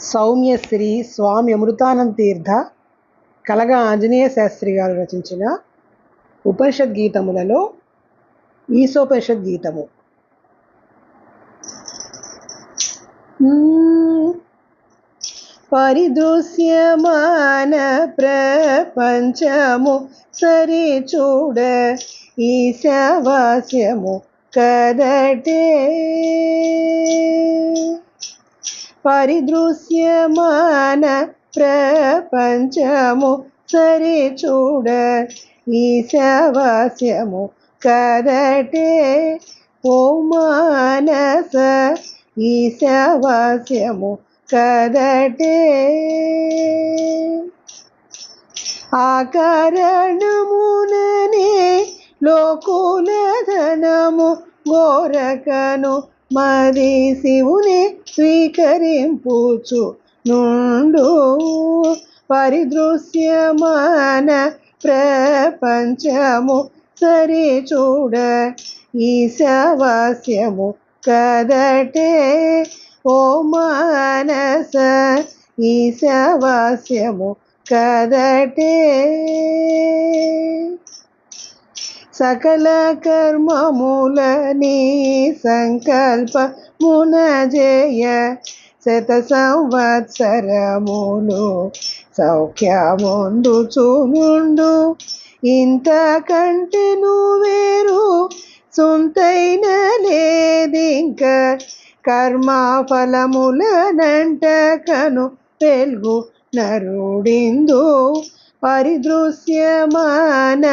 సౌమ్యశ్రీ స్వామి అమృతానంద తీర్థ కలగ ఆంజనేయ శాస్త్రి గారు రచించిన ఉపనిషద్ గీతములలో ఈశోపనిషద్ గీతము. పరిదృశ్యమాన ప్రపంచము సరి చూడ ఈశావాస్యము కదటే. పరిదృశ్యమాన ప్రపంచము సరి చూడ ఈశావాస్యము కదటే ఓ మానస ఈశావాస్యము కదటే. ఆ కారణముననే లోకుల ధనము గోరకను మది శివుని స్వీకరింపుచు నుండు పరిదృశ్యమాన ప్రపంచము సరి చూడ ఈశావాస్యము కదటే ఓ మానస ఈశావాస్యము కదటే. సకల కర్మములని సంకల్ప మునజేయ శత సంవత్సరములు సౌఖ్యముందుచునుండు ఇంతకంటే నువ్వేరు సొంతైన లేదింక కర్మ ఫలములనంటకను పెల్గు నరుడిందు. పరిదృశ్యమాన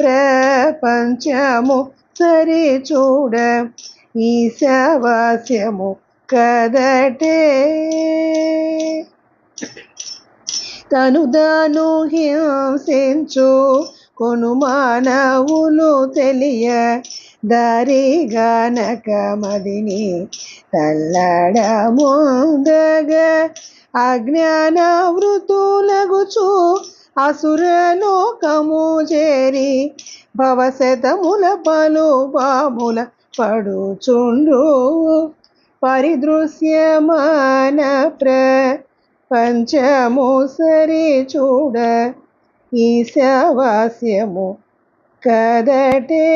ప్రపంచము సరి చూడ ఈశావాస్యము కదటే. తనుదాను హింసించు కొను మానవులు తెలియ దారి గనక మదిని తల్లడముందగ అజ్ఞాన వృతులగుచు అసురలోకము చేరి భవశతముల పలు బాముల పడుచుండ్రు పరిదృశ్యమాన ప్రపంచము సరి చూడ ఈశావాస్యము కదటే.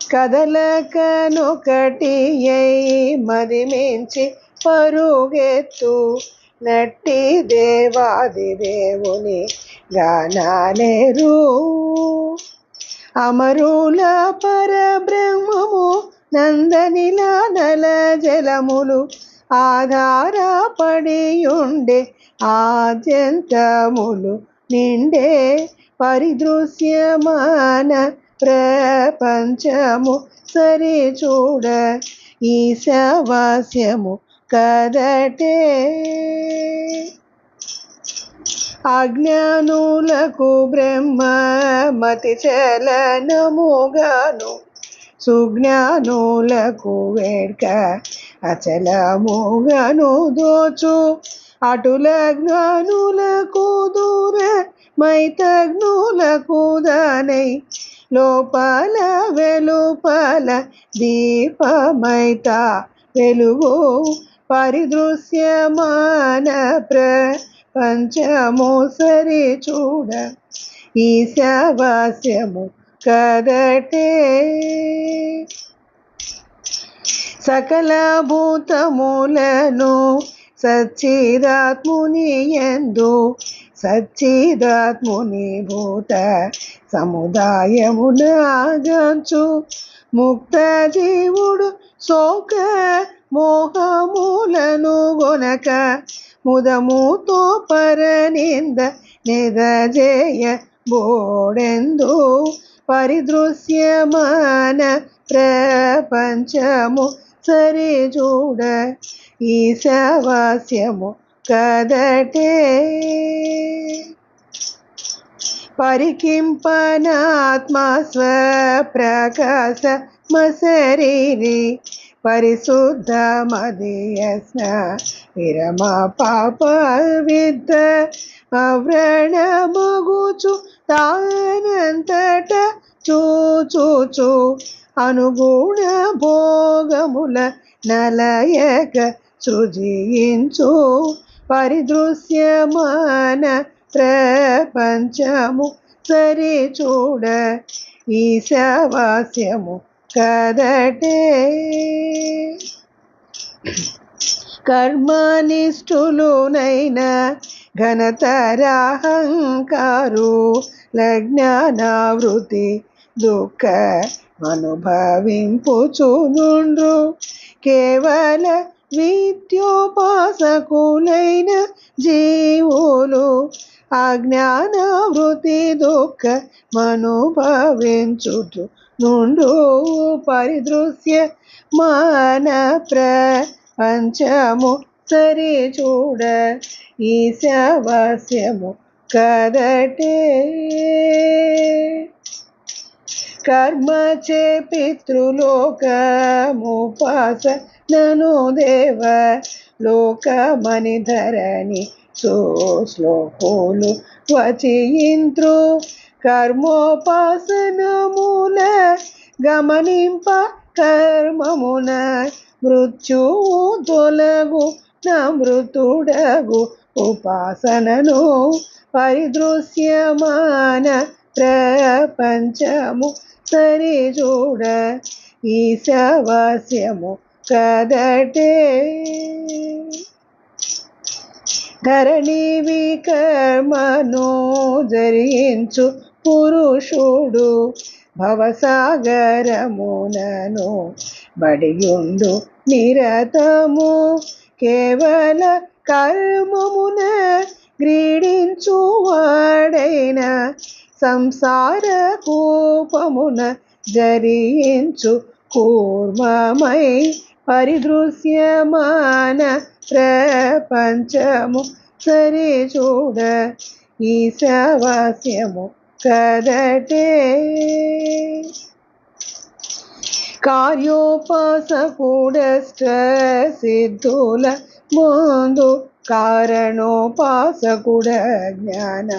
కదలకనొకటి అయి మదిమించి పరుగెత్తు నట్టి దేవాది దేవుని గానాలేరు. అమరుల పరబ్రహ్మము నందనిల నల జలములు ఆధారపడి ఉండే ఆద్యంతములు నిండే పరిదృశ్యమాన ప్రపంచము సరి చూడ ఈశావాస్యము కదటే. అజ్ఞానులకు బ్రహ్మ మతి చలనముగాను సుజ్ఞానులకు వేడ్క అచలముగాను దోచు. అటుల జ్ఞానులకు దూర మైతజ్ఞులకు దానై లోపల వెలుపల దీపమైత. వెలుగు పరిదృశ్యమాన ప్ర సరి చూడ ఈశావాస్యము కదటే. సకల భూతములను సచ్చిదాత్ముని ఎందు సచ్చిదాత్ముని భూత సముదాయమునాగంచు ముక్త జీవుడు శోక మోహములను గొనక ముదముతో పరనింద నిదజేయ బోడెందు పరిదృశ్యమాన ప్రపంచము సరి చూడ ఈశావాస్యము కదటే. పరికింపనాత్మ స్వప్రకాశ మశరీరి పరిశుద్ధ విరమ పాప విద్ద అవ్రణ మగుచు తానంతట చూచూచు. అనుగుణ భోగముల నలయక సృజించు. పరిదృశ్యమాన ప్రపంచము సరి చూడ ఈశవాస్యము కదటే. కర్మనిష్ఠులునైన ఘనతరాహంకారు లజ్ఞానావృతి దుఃఖ అనుభవింపుచునుండ్రు కేవల విద్యోపాసకులైన జీవులు అజ్ఞానావృతి దుఃఖ మనుభవించుతు నుండు పరిదృశ్య మాన ప్రపంచము సరి చూడ ఈశావాస్యము కదటే. కర్మచే పితృలోకముపాస నను దేవ లోకమని ధరణి సో శ్లోకులు వచయింత్రు. కర్మోపాసనముల గమనింప కర్మమున మృత్యు తొలగు నా మృతుడగు ఉపాసనను పరిదృశ్యమాన ప్రపంచము సరి చూడ ఈశవాస్యము కదటే. ధరణి వికర్మను జరించు పురుషుడు భవసాగరమునను బడియుండు నిరతము. కేవల కర్మమున క్రీడించు వాడైన సంసార కూపమున జరించు కూర్మమై పరిదృశ్యమాన ప్రపంచము సరి చూడ. ఈశవాస్యము కదటే కార్యోపాసకుడష్ట సిద్ధుల ముందు కారణోపాసకుడ జ్ఞాన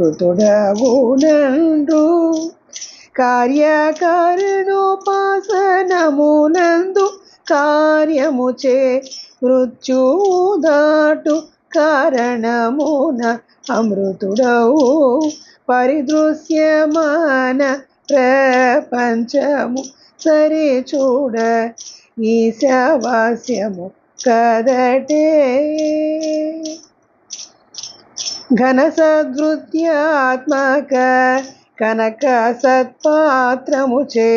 ఋతుడగునండు కార్యకారణోపాసనమునందు కార్యముచే మృత్యుదాటు కారణమున అమృతుడవు. పరిదృశ్యమాన ప్రపంచము సరి చూడ ఈశవాస్యము కదటే. ఘన సదృత్యాత్మక కనక సత్పాత్రముచే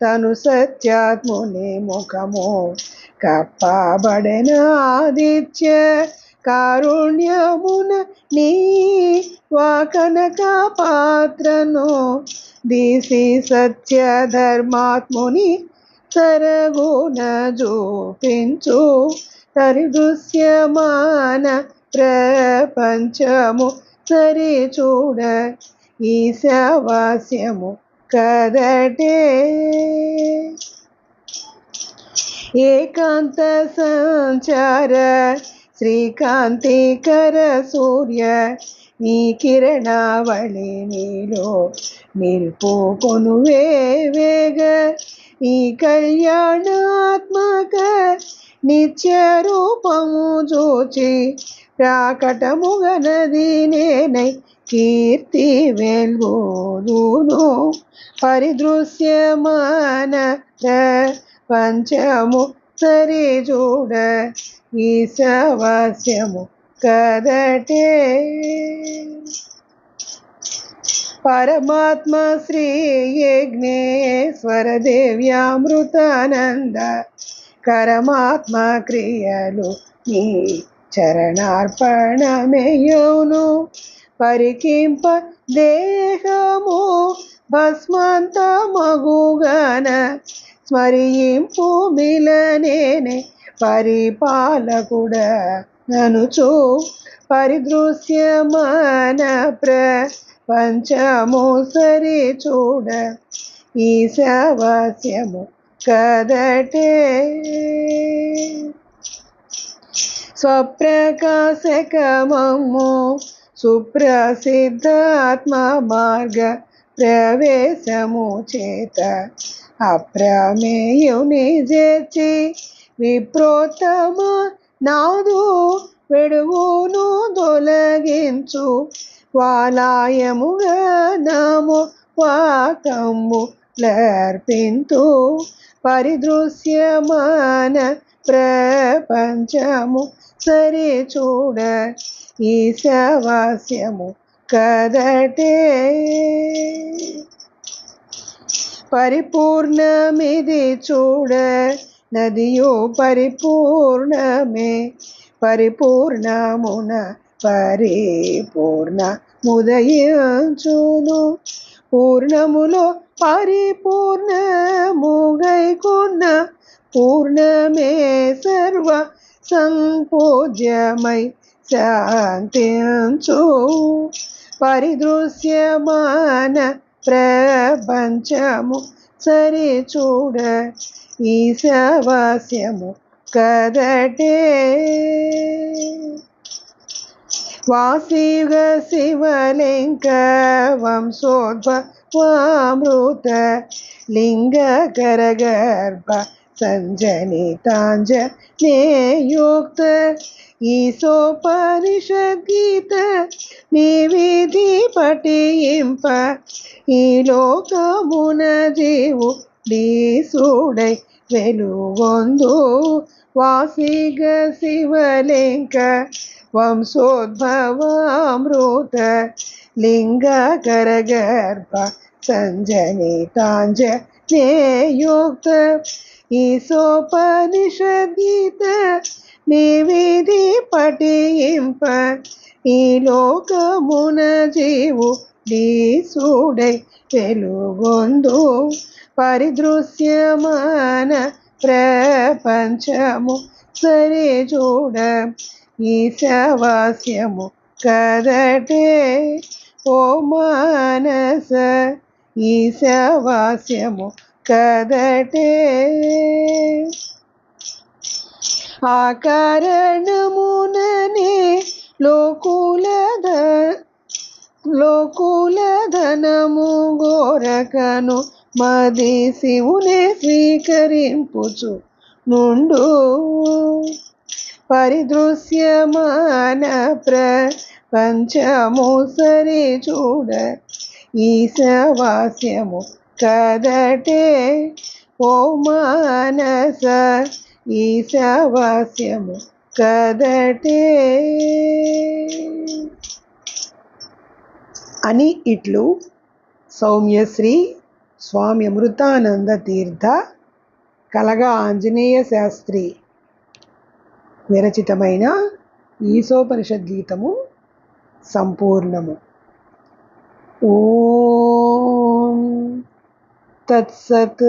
తను సత్యాత్ముని ముఖము కప్పబడెనాదిత్య కారుణ్యమున నీ వాకనక పాత్రను దీసి సత్య ధర్మాత్ముని సరగుణ జోపించు. పరిదృశ్యమాన ప్రపంచము సరి చూడ ఈశావాస్యము కదటే. ఏకాంత సంచార శ్రీకాంతికర సూర్య నీ కిరణావళి నీలో నిల్పుకొను వేగ ఈ కళ్యాణాత్మక నిత్య రూపము చూచి ప్రాకటముగనది నేనై కీర్తి వెల్గోదును పరిదృశ్యమాన పంచము సరి చూడ ఈశవాస్యము కదటే. పరమాత్మ శ్రీ యజ్ఞేశ్వర దేవ్యామృతానంద కరమాత్మ క్రియలు నీ చరణార్పణమేయోను. పరికింప దేహము భస్మంత మగుగన స్మరింపు మిలనేనే పరిపాలకుడ ననుచు పరిదృశ్యమాన ప్రపంచము సరి చూడ ఈశవాస్యము కదటే. స్వప్రకాశకమము సుప్రసిద్ధాత్మ మార్గ ప్రవేశము చేత అప్రమేయుని చేర్చి విప్రోత్తమ నాదు వెడువును తొలగించు. వాలాయముగా నాము వాకము లర్పింతు. పరిదృశ్యమాన ప్రపంచము సరి చూడ ఈశవాస్యము కదటే. పరిపూర్ణమిది చూడ. నదియు పరిపూర్ణమే పరిపూర్ణమున పరిపూర్ణ ముదయించును. పూర్ణములో పరిపూర్ణముగైకున్న పూర్ణమే సర్వ సంపూజ్యమై శాంతించు. పరిదృశ్యమాన ప్రపంచము సరి చూడ ఈశవాస్యము కదటే వాసిగ శివలింగ వంశోద్భవామృత లింగ కరగర్భ సంజనితాంజ నేయుక్త ఈశోపనిషద్గీత నీ విధి పఠింప ఈ లోకమున జీవు ಬೀಸುಡೈ ವೆಲುವೊಂದು ವಾಸಿಗ ಶಿವಲಿಂಗ ವಂಶೋದ್ಭವಾಮೃತ ಲಿಂಗ ಕರಗರ್ಭ ಸಂಜನೆ ತಾಂಜನೇಯೋಕ್ತ ಈಸೋಪನಿಷದ್ಗೀತ ನಿವೇದಿ ಪಠಿಂಪ ಈ ಲೋಕಮುನ ಜೀವು జీవు డీసుడై వెలుగొందు. పరిదృశ్యమాన ప్రపంచము సరి చూడ ఈశవాస్యము కదటే. ఓ మానస ఈశవాస్యము కదటే. ఆ కారణముననే లోకులద లోకులధనము గోరకను మది శివునే స్వీకరింపుచు నుండు. పరిదృశ్యమాన ప్రపంచము సరి చూడ ఈశవాస్యము కదటే. ఓ మానస ఈశవాస్యము కదటే. అని ఇట్లు సౌమ్యశ్రీ స్వామి అమృతానంద తీర్థ కలగ ఆంజనేయ శాస్త్రి. విరచితమైన ఈశోపనిషద్ గీతము సంపూర్ణము. ఓం తత్సత్